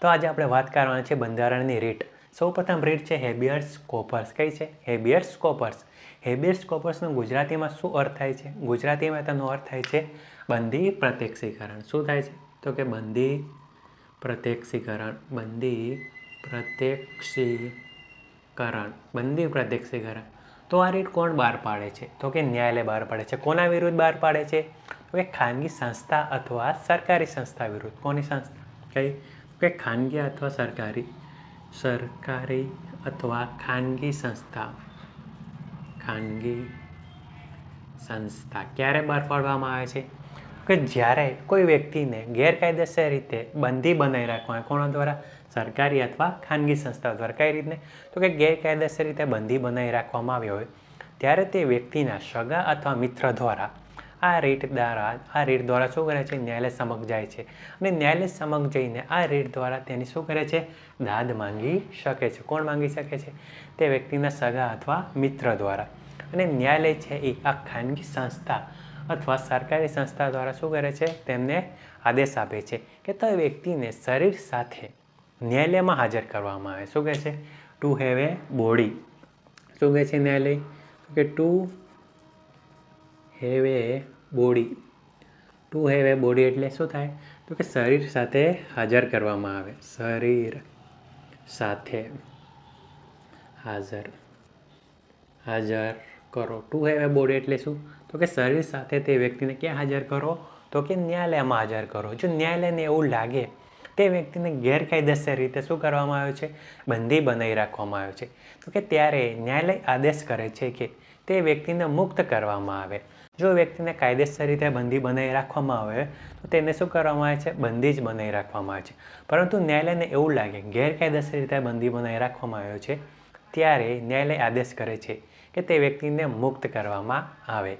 તો આજે આપણે વાત કરવાની છે બંધારણની રીટ. સૌપ્રથમ રીટ છે હેબિયર્સ કોપર્સ. કઈ છે? હેબિયર્સ કોપર્સ. હેબિયર્સ કોપર્સનો ગુજરાતીમાં શું અર્થ થાય છે? ગુજરાતીમાં તેનો અર્થ થાય છે બંદી પ્રત્યક્ષીકરણ. શું થાય છે? તો કે બંદી પ્રત્યક્ષીકરણ. બંદી પ્રત્યક્ષીકરણ. બંદી પ્રત્યક્ષીકરણ. તો આ રીત કોણ બહાર પાડે છે? તો કે ન્યાયાલય બહાર પાડે છે. કોના વિરુદ્ધ બહાર પાડે છે? તો કે ખાનગી સંસ્થા અથવા સરકારી સંસ્થા વિરુદ્ધ. કોની સંસ્થા? કઈ? કે ખાનગી અથવા સરકારી. સરકારી અથવા ખાનગી સંસ્થા. ખાનગી સંસ્થા. ક્યારે બહાર પાડવામાં આવે છે? કે જ્યારે કોઈ વ્યક્તિને ગેરકાયદેસર રીતે બંધી બનાવી રાખવા કોણ દ્વારા? સરકારી અથવા ખાનગી સંસ્થા દ્વારા. કઈ રીતને? તો કે ગેરકાયદેસર રીતે બંધી બનાવી રાખવામાં આવ્યો હોય, ત્યારે તે વ્યક્તિના સગા અથવા મિત્ર દ્વારા આ રીટ દ્વારા, આ રીટ દ્વારા શું કરે છે? ન્યાયાલય સમક્ષ જાય છે. અને ન્યાયાલય સમક્ષ જઈને આ રીટ દ્વારા તેની શું કરે છે? દાદ માંગી શકે છે. કોણ માંગી શકે છે? તે વ્યક્તિના સગા અથવા મિત્ર દ્વારા. અને ન્યાયાલય છે એ આ ખાનગી સંસ્થા અથવા સરકારી સંસ્થા દ્વારા શું કરે છે? તેમને આદેશ આપે છે કે તે વ્યક્તિને શરીર સાથે ન્યાયાલયમાં હાજર કરવામાં આવે. શું કહે છે? ટુ હેવ એ બોડી શું કહે છે ન્યાયાલય? કે to have a body to have a body એટલે શું થાય? તો કે શરીર સાથે હાજર કરવામાં આવે. શરીર સાથે હાજર. હાજર. કરો? ટુ હેવ એ બોડી એટલે શું? તો કે શરીર સાથે તે વ્યક્તિને ક્યાં હાજર કરો? તો કે ન્યાયાલયમાં હાજર કરો. જો ન્યાયાલયને એવું લાગે તે વ્યક્તિને ગેરકાયદેસર રીતે શું કરવામાં આવ્યો છે? બંધી બનાવી રાખવામાં આવ્યો છે. તો કે ત્યારે ન્યાયાલય આદેશ કરે છે કે તે વ્યક્તિને મુક્ત કરવામાં આવે. જો વ્યક્તિને કાયદેસર રીતે બંધી બનાવી રાખવામાં આવે, તો તેને શું કરવામાં આવે છે? બંધી જ બનાવી રાખવામાં આવે છે. પરંતુ ન્યાયાલયને એવું લાગે, ગેરકાયદેસર રીતે બંધી બનાવી રાખવામાં આવ્યો છે. ત્યારે ન્યાયાલય આદેશ કરે છે કે તે વ્યક્તિને મુક્ત કરવામાં આવે.